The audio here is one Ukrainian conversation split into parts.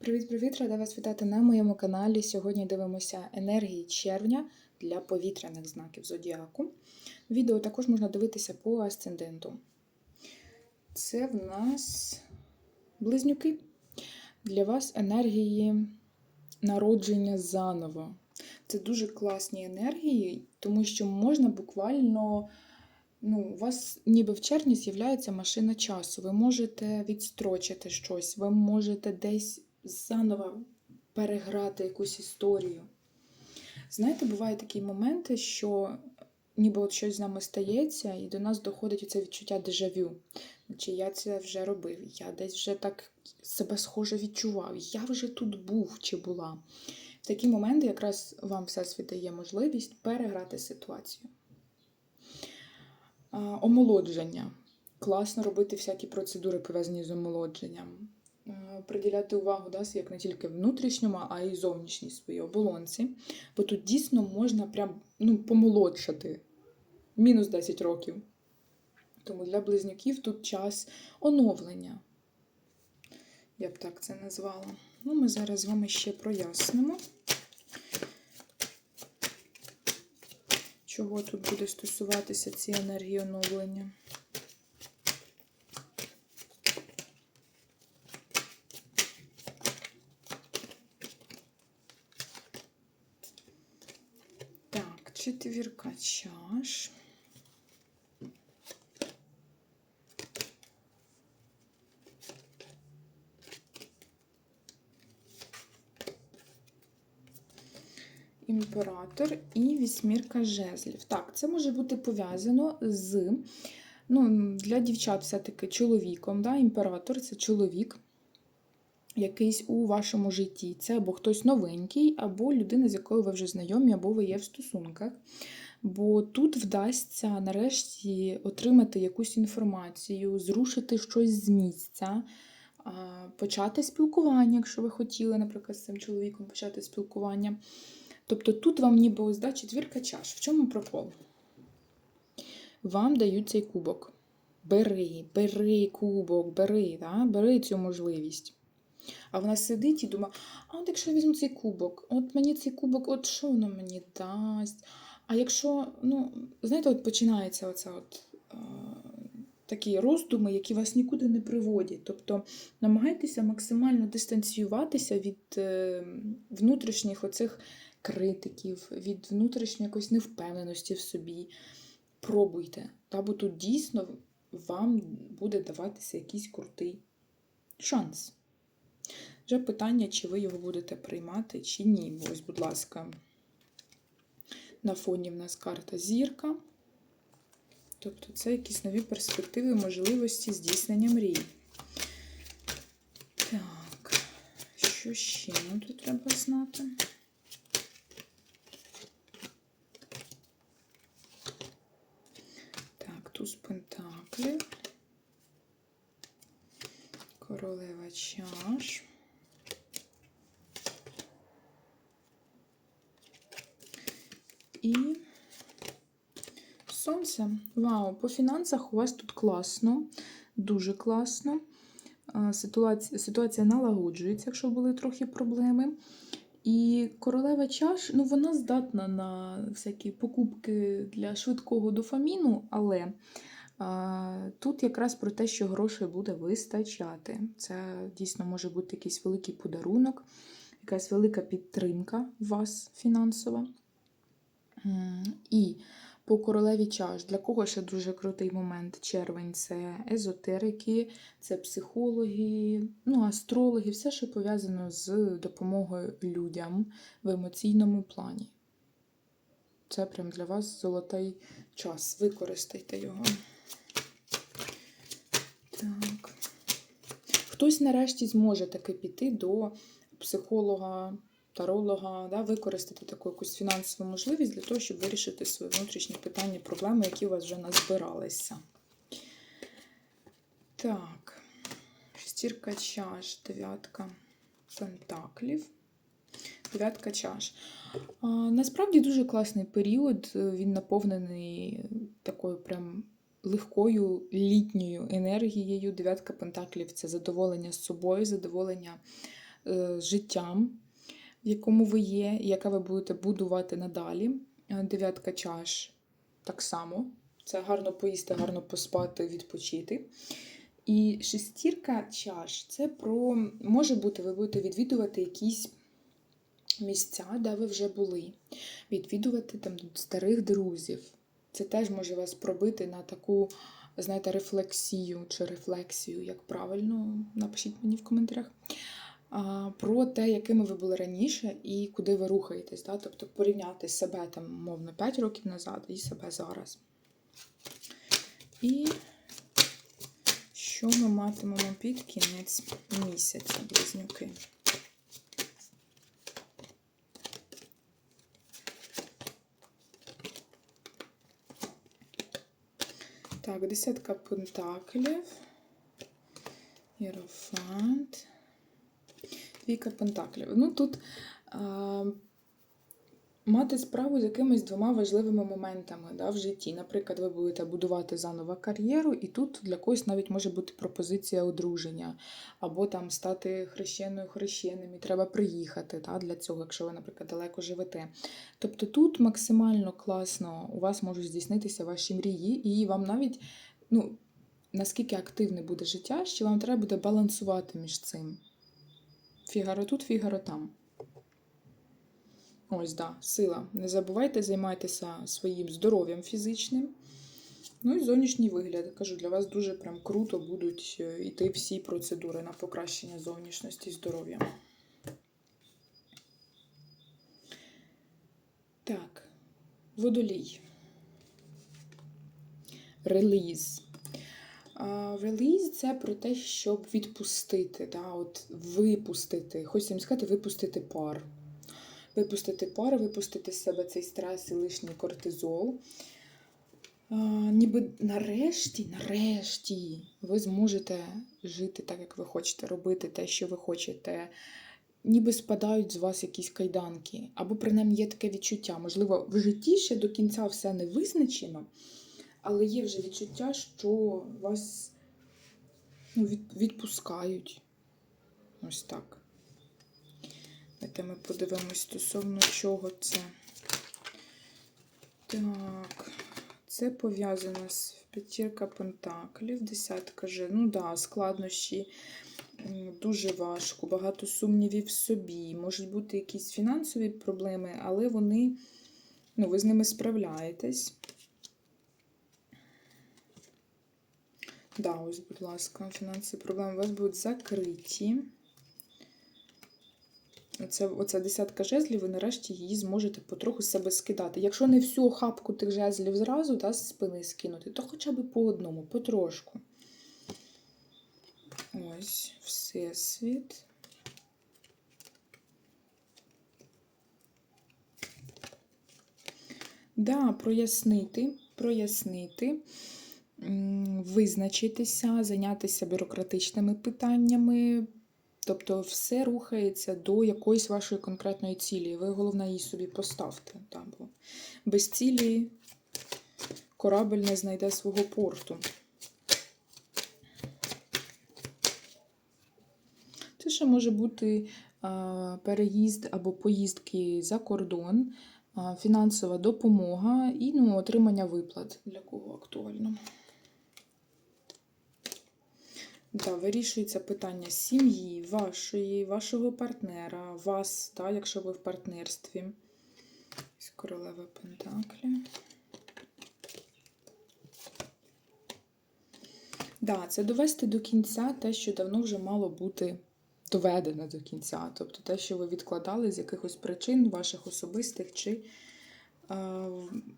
Привіт-привіт! Рада вас вітати на моєму каналі. Сьогодні дивимося енергії червня для повітряних знаків зодіаку. Відео також можна дивитися по асценденту. Це в нас близнюки. Для вас енергії народження заново. Це дуже класні енергії, тому що можна буквально. Ну, у вас ніби в червні з'являється машина часу. Ви можете відстрочити щось, ви можете десь заново переграти якусь історію. Знаєте, бувають такі моменти, що ніби от щось з нами стається, і до нас доходить оце відчуття дежавю. Чи я це вже робив, я десь вже так себе схоже відчував, я вже тут був чи була. В такі моменти якраз вам всесвіт дає можливість переграти ситуацію. Омолодження. Класно робити всякі процедури, пов'язані з омолодженням. Е, Приділяти увагу да, як не тільки внутрішньому, а й зовнішній своїй оболонці. Бо тут дійсно можна прям ну, помолодшати. Мінус 10 років. Тому для близнюків тут час оновлення. Я б так це назвала. Ну, ми зараз з вами ще прояснимо. Чого тут буде стосуватися ці енергії оновлення? Так, четвірка чаш. Імператор і вісьмірка жезлів. Так, це може бути пов'язано з ну, для дівчат все-таки чоловіком. Да? Імператор це чоловік якийсь у вашому житті. Це або хтось новенький, або людина, з якою ви вже знайомі, або ви є в стосунках. Бо тут вдасться нарешті отримати якусь інформацію, зрушити щось з місця, почати спілкування, якщо ви хотіли, наприклад, з цим чоловіком почати спілкування. Тобто тут вам ніби ось да, четвірка чаш. В чому прокол? Вам дають цей кубок. Бери, бери кубок, бери, да? бери цю можливість. А вона сидить і думає, а от якщо я візьму цей кубок, от мені цей кубок, от що воно мені дасть? А якщо, ну, знаєте, от починається оця от, е, такі роздуми, які вас нікуди не приводять. Тобто намагайтеся максимально дистанціюватися від е, внутрішніх оцих критиків, від внутрішньої якоїсь невпевненості в собі. Пробуйте. Та, бо тут дійсно вам буде даватися якийсь крутий шанс. Вже питання, чи ви його будете приймати, чи ні. Ось, будь ласка, на фоні в нас карта зірка. Тобто це якісь нові перспективи, можливості здійснення мрій. Так, що ще нам тут треба знати? Так, туз пентаклів. Королева чаш. І сонце. Вау, по фінансах у вас тут класно, дуже класно. Ситуація, ситуація налагоджується, якщо були трохи проблеми. І королева чаш, ну вона здатна на всякі покупки для швидкого дофаміну, але а, тут якраз про те, що грошей буде вистачати. Це дійсно може бути якийсь великий подарунок, якась велика підтримка вас фінансова. І по королеві чаш, для кого ще дуже крутий момент червень це езотерики, це психологи, ну, астрологи, все, що пов'язано з допомогою людям в емоційному плані. Це прям для вас золотий час. Використайте його. Так. Хтось нарешті зможе таки піти до психолога, таролога, да, використати таку якусь фінансову можливість для того, щоб вирішити свої внутрішні питання, проблеми, які у вас вже назбиралися. Так, шестірка чаш, дев'ятка пентаклів. Дев'ятка чаш. А, насправді дуже класний період. Він наповнений такою прям легкою літньою енергією. Дев'ятка пентаклів це задоволення з собою, задоволення е, життям, якому ви є, і яке ви будете будувати надалі. Е, Дев'ятка чаш так само. Це гарно поїсти, гарно поспати, відпочити. І шестірка чаш це про може бути, ви будете відвідувати якісь місця, де ви вже були, відвідувати там старих друзів. Це теж може вас пробити на таку, знаєте, рефлексію чи рефлексію, як правильно, напишіть мені в коментарях. Про те, якими ви були раніше і куди ви рухаєтесь. Да? Тобто порівняти себе там, мовно, 5 років назад і себе зараз. І що ми матимемо під кінець місяця, близнюки? Так, десятка пентаклів. Єрофант. Двійка пентаклів. Ну тут а, мати справу з якимись двома важливими моментами да, в житті. Наприклад, ви будете будувати заново кар'єру, і тут для когось навіть може бути пропозиція одруження, або там стати хрещеною хрещеним, і треба приїхати да, для цього, якщо ви, наприклад, далеко живете. Тобто тут максимально класно у вас можуть здійснитися ваші мрії, і вам навіть, ну, наскільки активне буде життя, що вам треба буде балансувати між цим. Фігаро тут, фігаро там. Ось, да, сила. Не забувайте, займайтеся своїм здоров'ям фізичним. Ну і зовнішній вигляд. Кажу, для вас дуже прям круто будуть е, йти всі процедури на покращення зовнішності і здоров'я. Так, водолій. Реліз. Реліз це про те, щоб відпустити, да, от випустити, хочеться сказати, випустити пар. Випустити пар, випустити з себе цей стрес і лишній кортизол. А, ніби нарешті, нарешті, ви зможете жити так, як ви хочете, робити те, що ви хочете. Ніби спадають з вас якісь кайданки, або принаймні є таке відчуття. Можливо, в житті ще до кінця все не визначено, але є вже відчуття, що вас ну, відпускають. Ось так. Давайте ми подивимось стосовно чого це. Так, це пов'язано з п'ятірка пентаклів, десятка же. Ну да, складнощі дуже важко, багато сумнівів в собі. Можуть бути якісь фінансові проблеми, але вони, ну, ви з ними справляєтесь. Да, ось, будь ласка, фінансові проблеми у вас будуть закриті. Оце, оця десятка жезлів, ви нарешті її зможете потроху з себе скидати. Якщо не всю хапку тих жезлів зразу да, з спини скинути, то хоча б по одному, потрошку. Ось, Всесвіт. Да, прояснити, прояснити, визначитися, зайнятися бюрократичними питаннями. Тобто все рухається до якоїсь вашої конкретної цілі. Ви головне її собі поставте. Да, бо без цілі корабель не знайде свого порту. Це ще може бути переїзд або поїздки за кордон, фінансова допомога і ну, отримання виплат, для кого актуально. Да, вирішується питання сім'ї, вашої, вашого партнера, вас, да, якщо ви в партнерстві. Ось Королева Пентаклі. Да, це довести до кінця те, що давно вже мало бути доведено до кінця. Тобто те, що ви відкладали з якихось причин, ваших особистих чи, е,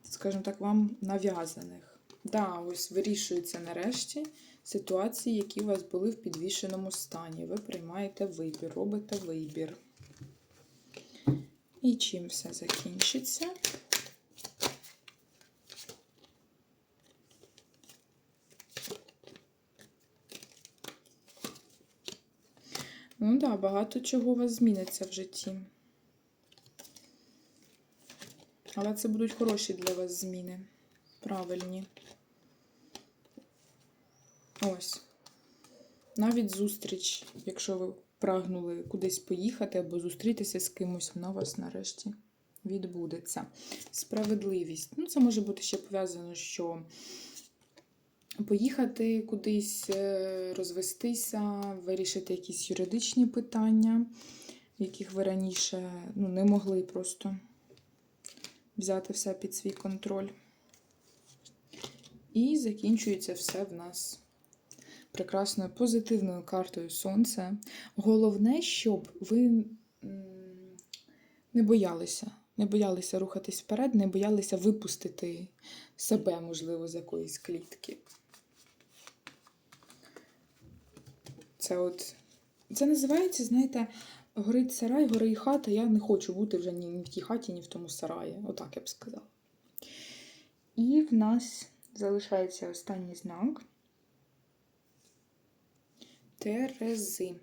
скажімо так, вам нав'язаних. Да, ось вирішується нарешті ситуації, які у вас були в підвішеному стані. Ви приймаєте вибір, робите вибір. І чим все закінчиться? Ну так, да, багато чого у вас зміниться в житті. Але це будуть хороші для вас зміни. Правильні. Ось. Навіть зустріч, якщо ви прагнули кудись поїхати або зустрітися з кимось, вона вас нарешті відбудеться. Справедливість. Ну, це може бути ще пов'язано, що поїхати кудись, е, розвестися, вирішити якісь юридичні питання, яких ви раніше ну, не могли просто взяти все під свій контроль. І закінчується все в нас прекрасною позитивною картою Сонця. Головне, щоб ви не боялися. Не боялися рухатись вперед, не боялися випустити себе, можливо, з якоїсь клітки. Це от. Це називається, знаєте, горить сарай, горить хата. Я не хочу бути вже ні в тій хаті, ні в тому сараї. Отак я б сказала. І в нас залишається останній знак. Терези.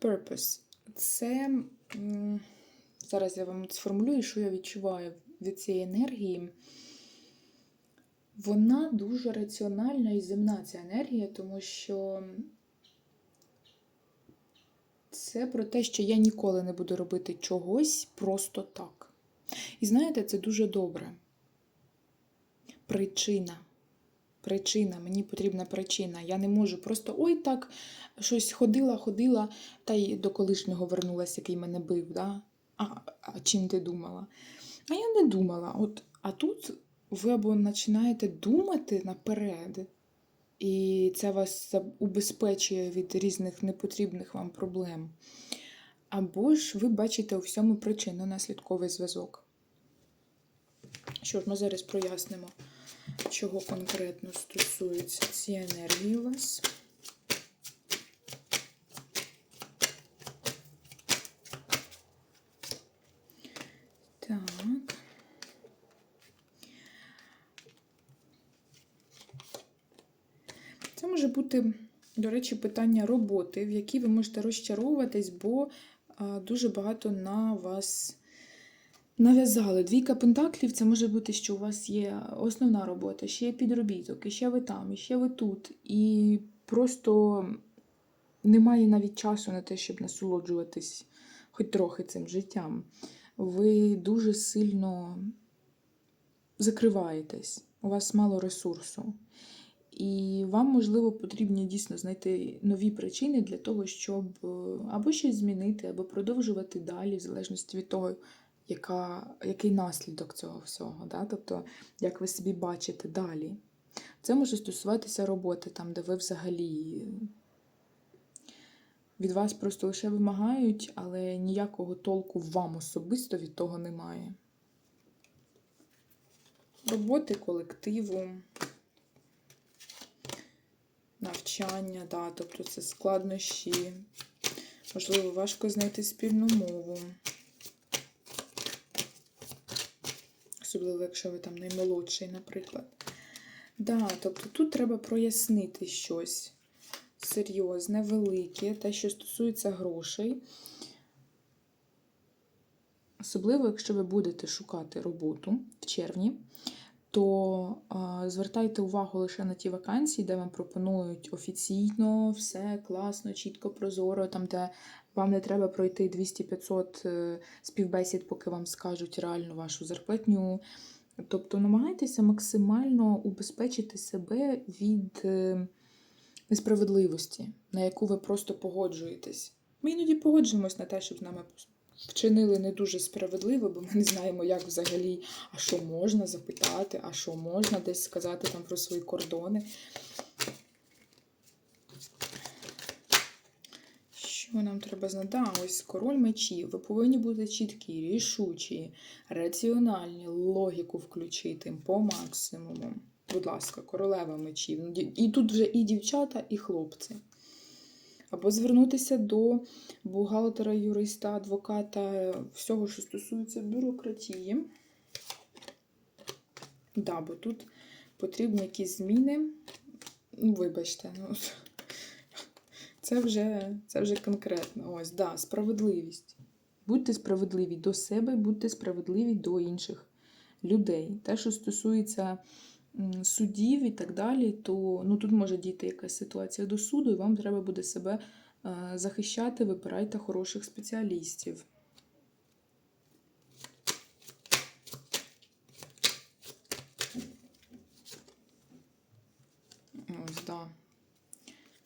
Purpose. Це. Зараз я вам сформулюю, що я відчуваю від цієї енергії. Вона дуже раціональна і земна ця енергія, тому що це про те, що я ніколи не буду робити чогось просто так. І знаєте, це дуже добре. Причина. Причина, мені потрібна причина. Я не можу просто ой так щось ходила, ходила, та й до колишнього вернулася, який мене бив. Да? А, а чим ти думала? А я не думала. От, а тут ви або починаєте думати наперед, і це вас убезпечує від різних непотрібних вам проблем. Або ж ви бачите у всьому причинно-наслідковий зв'язок. Що ж, ми зараз прояснимо, чого конкретно стосуються ці енергії у вас. Так. Це може бути, до речі, питання роботи, в якій ви можете розчаровуватись, бо дуже багато на вас нав'язали. Двійка пентаклів це може бути, що у вас є основна робота, ще є підробіток, і ще ви там, і ще ви тут. І просто немає навіть часу на те, щоб насолоджуватись хоч трохи цим життям. Ви дуже сильно закриваєтесь, у вас мало ресурсу. І вам, можливо, потрібно дійсно знайти нові причини для того, щоб е, або щось змінити, або продовжувати далі, в залежності від того, яка, який наслідок цього всього. Да? Тобто, як ви собі бачите далі. Це може стосуватися роботи, там, де ви взагалі від вас просто лише вимагають, але ніякого толку вам особисто від того немає. Роботи колективу навчання, да, тобто це складнощі. Можливо, важко знайти спільну мову. Особливо, якщо ви там наймолодший, наприклад. Да, тобто тут треба прояснити щось серйозне, велике, те, що стосується грошей. Особливо, якщо ви будете шукати роботу в червні, то звертайте увагу лише на ті вакансії, де вам пропонують офіційно, все класно, чітко, прозоро, там, де вам не треба пройти 200-500 е, співбесід, поки вам скажуть реально вашу зарплатню. Тобто намагайтеся максимально убезпечити себе від е, несправедливості, на яку ви просто погоджуєтесь. Ми іноді погоджуємось на те, щоб з нами вчинили не дуже справедливо, бо ми не знаємо, як взагалі, а що можна запитати, а що можна десь сказати там про свої кордони. Що нам треба знати? Да, ось король мечів. Ви повинні бути чіткі, рішучі, раціональні, логіку включити по максимуму. Будь ласка, королева мечів. І тут вже і дівчата, і хлопці. Або звернутися до бухгалтера, юриста, адвоката, всього, що стосується бюрократії. Да, бо тут потрібні якісь зміни. Ну, вибачте, ну, це вже, це вже конкретно. Ось, да, справедливість. Будьте справедливі до себе, будьте справедливі до інших людей. Те, що стосується судів і так далі, то ну, тут може дійти якась ситуація до суду, і вам треба буде себе е, захищати, вибирайте хороших спеціалістів. Ось, да.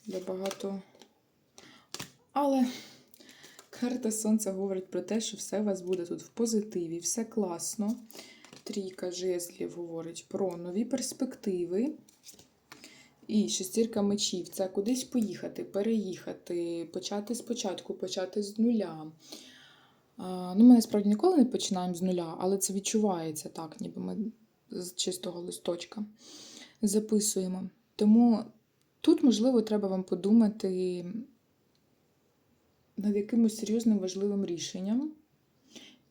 Для багато. Але карта Сонця говорить про те, що все у вас буде тут в позитиві, все класно. Трійка жезлів говорить про нові перспективи. І шестірка мечів це кудись поїхати, переїхати, почати спочатку, почати з нуля. Ну, Ми насправді ніколи не починаємо з нуля, але це відчувається так, ніби ми з чистого листочка записуємо. Тому тут, можливо, треба вам подумати над якимось серйозним важливим рішенням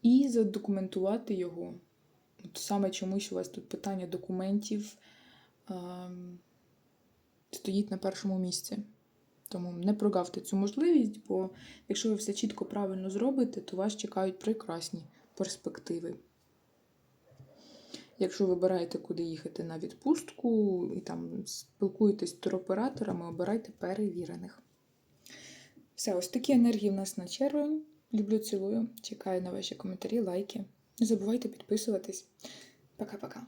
і задокументувати його. Саме чомусь у вас тут питання документів ем, стоїть на першому місці. Тому не прогавте цю можливість, бо якщо ви все чітко правильно зробите, то вас чекають прекрасні перспективи. Якщо вибираєте, куди їхати на відпустку і там спілкуєтесь з туроператорами, обирайте перевірених. Все, ось такі енергії в нас на червень. Люблю, цілую. Чекаю на ваші коментарі, лайки. Не забувайте підписуватись. Пока-пока.